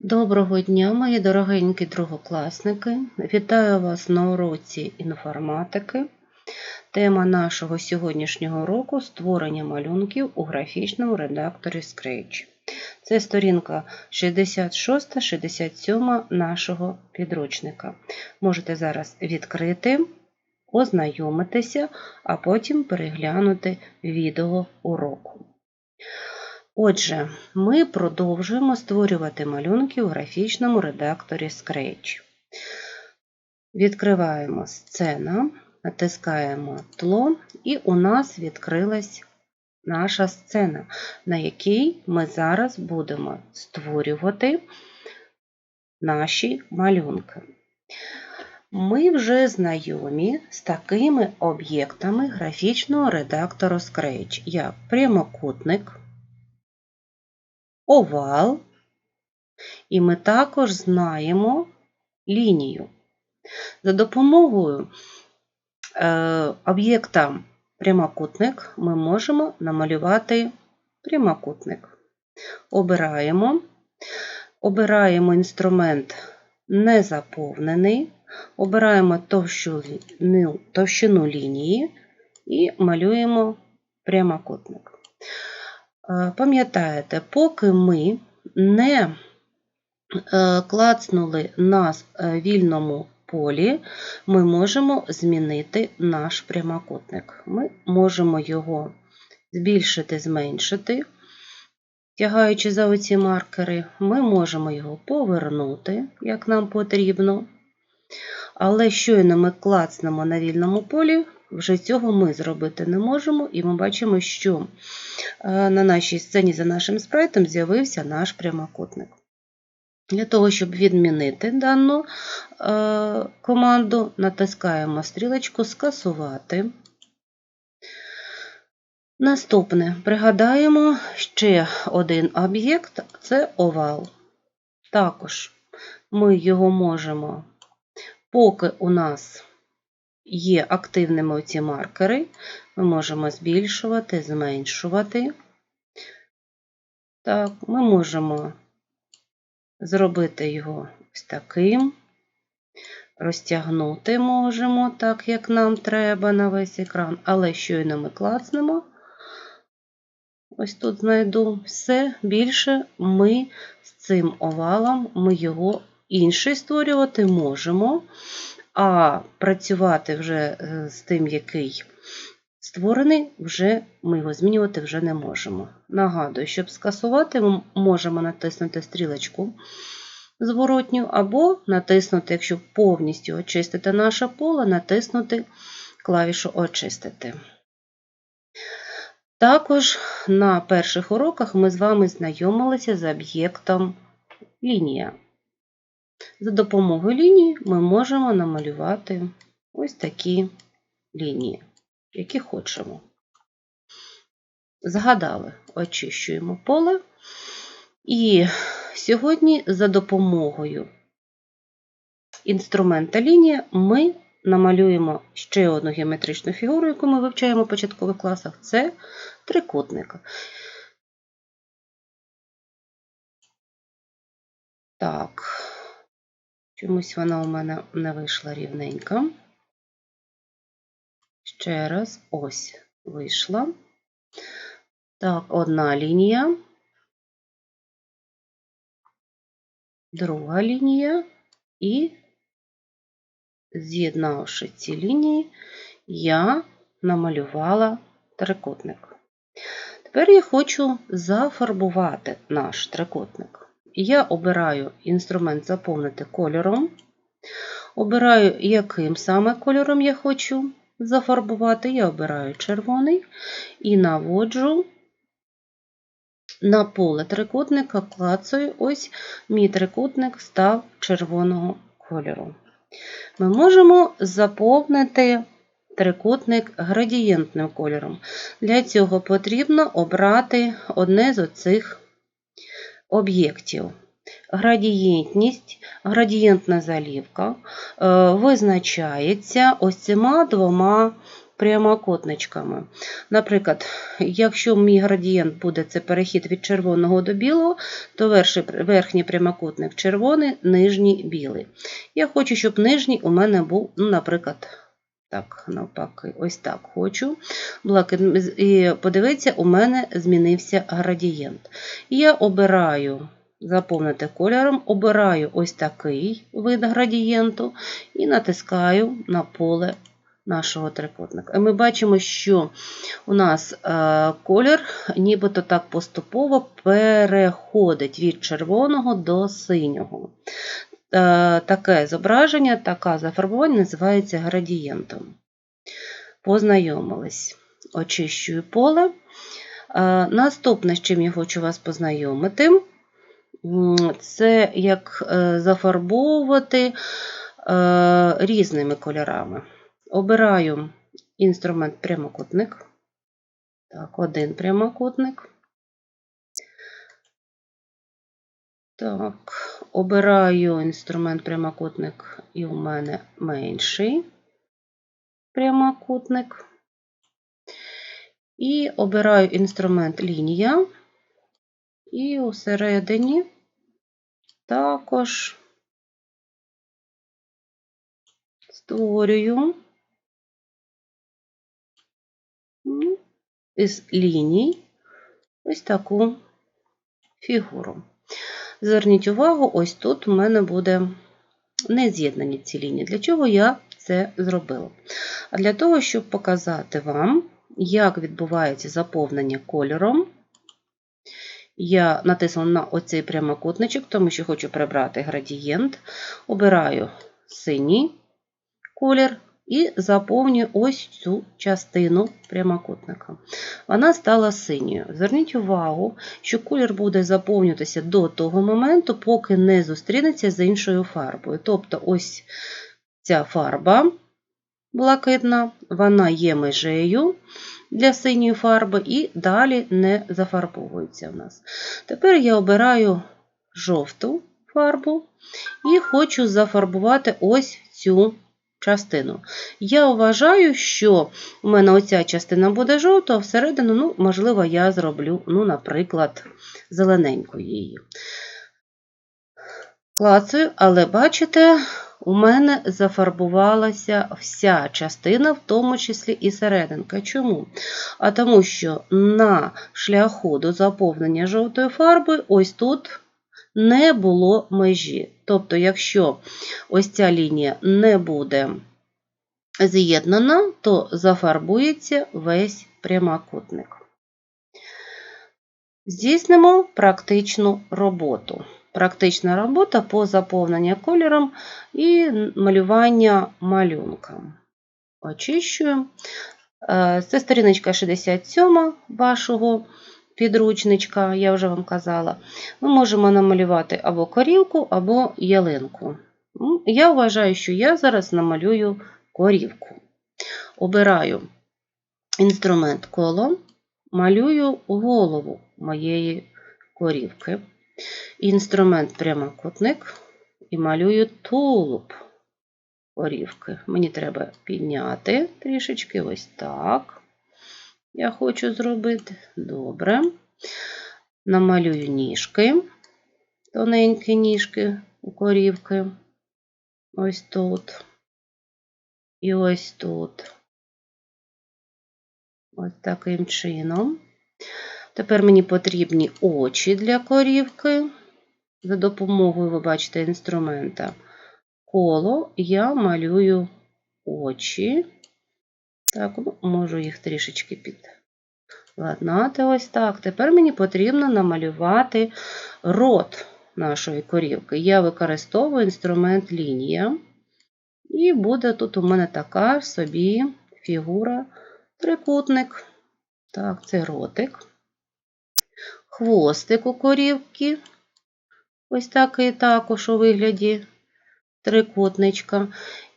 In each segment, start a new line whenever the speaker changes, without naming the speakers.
Доброго дня, мої дорогенькі другокласники! Вітаю вас на уроці інформатики. Тема нашого сьогоднішнього уроку створення малюнків у графічному редакторі Scratch. Це сторінка 66-67 нашого підручника. Можете зараз відкрити, ознайомитися, а потім переглянути відео уроку. Отже, ми продовжуємо створювати малюнки у графічному редакторі Scratch. Відкриваємо сцена, натискаємо тло, і у нас відкрилась наша сцена, на якій ми зараз будемо створювати наші малюнки. Ми вже знайомі з такими об'єктами графічного редактору Scratch, як прямокутник овал, і ми також знаємо лінію. За допомогою е, об'єкта прямокутник ми можемо намалювати прямокутник. Обираємо, обираємо інструмент незаповнений, обираємо товщину, товщину лінії і малюємо прямокутник. Пам'ятаєте, поки ми не е, клацнули на е, вільному полі, ми можемо змінити наш прямокутник. Ми можемо його збільшити, зменшити, тягаючи за оці маркери, ми можемо його повернути, як нам потрібно. Але щойно ми клацнемо на вільному полі, вже цього ми зробити не можемо, і ми бачимо, що е, на нашій сцені за нашим спрайтом з'явився наш прямокутник. Для того, щоб відмінити дану е, команду, натискаємо стрілочку Скасувати. Наступне пригадаємо ще один об'єкт це овал. Також ми його можемо, поки у нас є активними оці маркери, ми можемо збільшувати, зменшувати. Так, Ми можемо зробити його ось таким, розтягнути можемо, так, як нам треба на весь екран, але щойно ми клацнемо, ось тут знайду. Все більше ми з цим овалом, ми його інший створювати можемо а працювати вже е, з тим, який створений, вже ми його змінювати вже не можемо. Нагадую, щоб скасувати, ми можемо натиснути стрілочку зворотню, або натиснути, якщо повністю очистити наше поле, натиснути клавішу Очистити. Також на перших уроках ми з вами знайомилися з об'єктом лінія. За допомогою лінії ми можемо намалювати ось такі лінії, які хочемо. Згадали, очищуємо поле. І сьогодні за допомогою інструмента лінія ми намалюємо ще одну геометричну фігуру, яку ми вивчаємо в початкових класах це трикутник. Так. Чомусь вона у мене не вийшла рівненька. Ще раз, ось вийшла. Так, одна лінія, друга лінія, і, з'єднавши ці лінії, я намалювала трикутник. Тепер я хочу зафарбувати наш трикутник. Я обираю інструмент заповнити кольором. Обираю, яким саме кольором я хочу зафарбувати. Я обираю червоний і наводжу на поле трикутника, клацаю, ось мій трикутник став червоного кольору. Ми можемо заповнити трикутник градієнтним кольором. Для цього потрібно обрати одне з оцих об'єктів. Градієнтність, градієнтна залівка е, визначається ось цими двома прямокутничками. Наприклад, якщо мій градієнт буде це перехід від червоного до білого, то верхній прямокутник червоний, нижній білий. Я хочу, щоб нижній у мене був, ну, наприклад, так, навпаки, ось так хочу. І подивіться, у мене змінився градієнт. Я обираю заповнити кольором, обираю ось такий вид градієнту і натискаю на поле нашого трикутника. І ми бачимо, що у нас е, колір нібито так поступово переходить від червоного до синього. Е, Таке зображення, така зафарбування називається градієнтом. Познайомились. Очищую поле. Е, Наступне, з чим я хочу вас познайомити, це як е, зафарбовувати різними кольорами. Обираю інструмент прямокутник. Так, один прямокутник. Так, обираю інструмент прямокутник, і у мене менший прямокутник. І обираю інструмент лінія. І усередині також створюю м, із ліній ось таку фігуру. Зверніть увагу, ось тут у мене буде не з'єднані ці лінії. Для чого я це зробила? А для того, щоб показати вам, як відбувається заповнення кольором. Я натиснула на оцей прямокутничок, тому що хочу прибрати градієнт. Обираю синій колір і заповнюю ось цю частину прямокутника. Вона стала синьою. Зверніть увагу, що колір буде заповнюватися до того моменту, поки не зустрінеться з іншою фарбою. Тобто, ось ця фарба блакитна, вона є межею для синьої фарби і далі не зафарбовується в нас. Тепер я обираю жовту фарбу і хочу зафарбувати ось цю частину. Я вважаю, що у мене оця частина буде жовта, а всередину, ну, можливо, я зроблю, ну, наприклад, зелененькою її. Клацаю, але бачите, у мене зафарбувалася вся частина, в тому числі і серединка. Чому? А тому що на шляху до заповнення жовтою фарбою ось тут не було межі. Тобто, якщо ось ця лінія не буде з'єднана, то зафарбується весь прямокутник. Здійснимо практичну роботу. Практична робота по заповненню кольором і малювання малюнком. Очищую. Е, Це сторіночка 67 вашого підручничка, я вже вам казала. Ми можемо намалювати або корівку, або ялинку. Ну, Я вважаю, що я зараз намалюю корівку. Обираю інструмент коло, малюю голову моєї корівки інструмент прямокутник і малюю тулуб корівки. Мені треба підняти трішечки ось так. Я хочу зробити. Добре. Намалюю ніжки, тоненькі ніжки у корівки. Ось тут. І ось тут. Ось таким чином. Тепер мені потрібні очі для корівки. За допомогою, ви бачите, інструмента коло я малюю очі. Так, ну, можу їх трішечки підладнати ось так. Тепер мені потрібно намалювати рот нашої корівки. Я використовую інструмент лінія. І буде тут у мене така собі фігура трикутник. Так, це ротик хвостик у корівки. Ось такий також у вигляді трикутничка.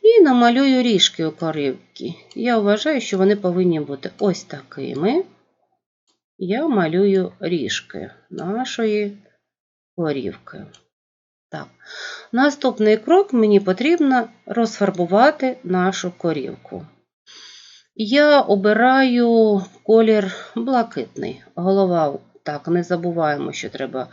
І намалюю ріжки у корівки. Я вважаю, що вони повинні бути ось такими. Я малюю ріжки нашої корівки. Так. Наступний крок мені потрібно розфарбувати нашу корівку. Я обираю колір блакитний. Голова, так, не забуваємо, що треба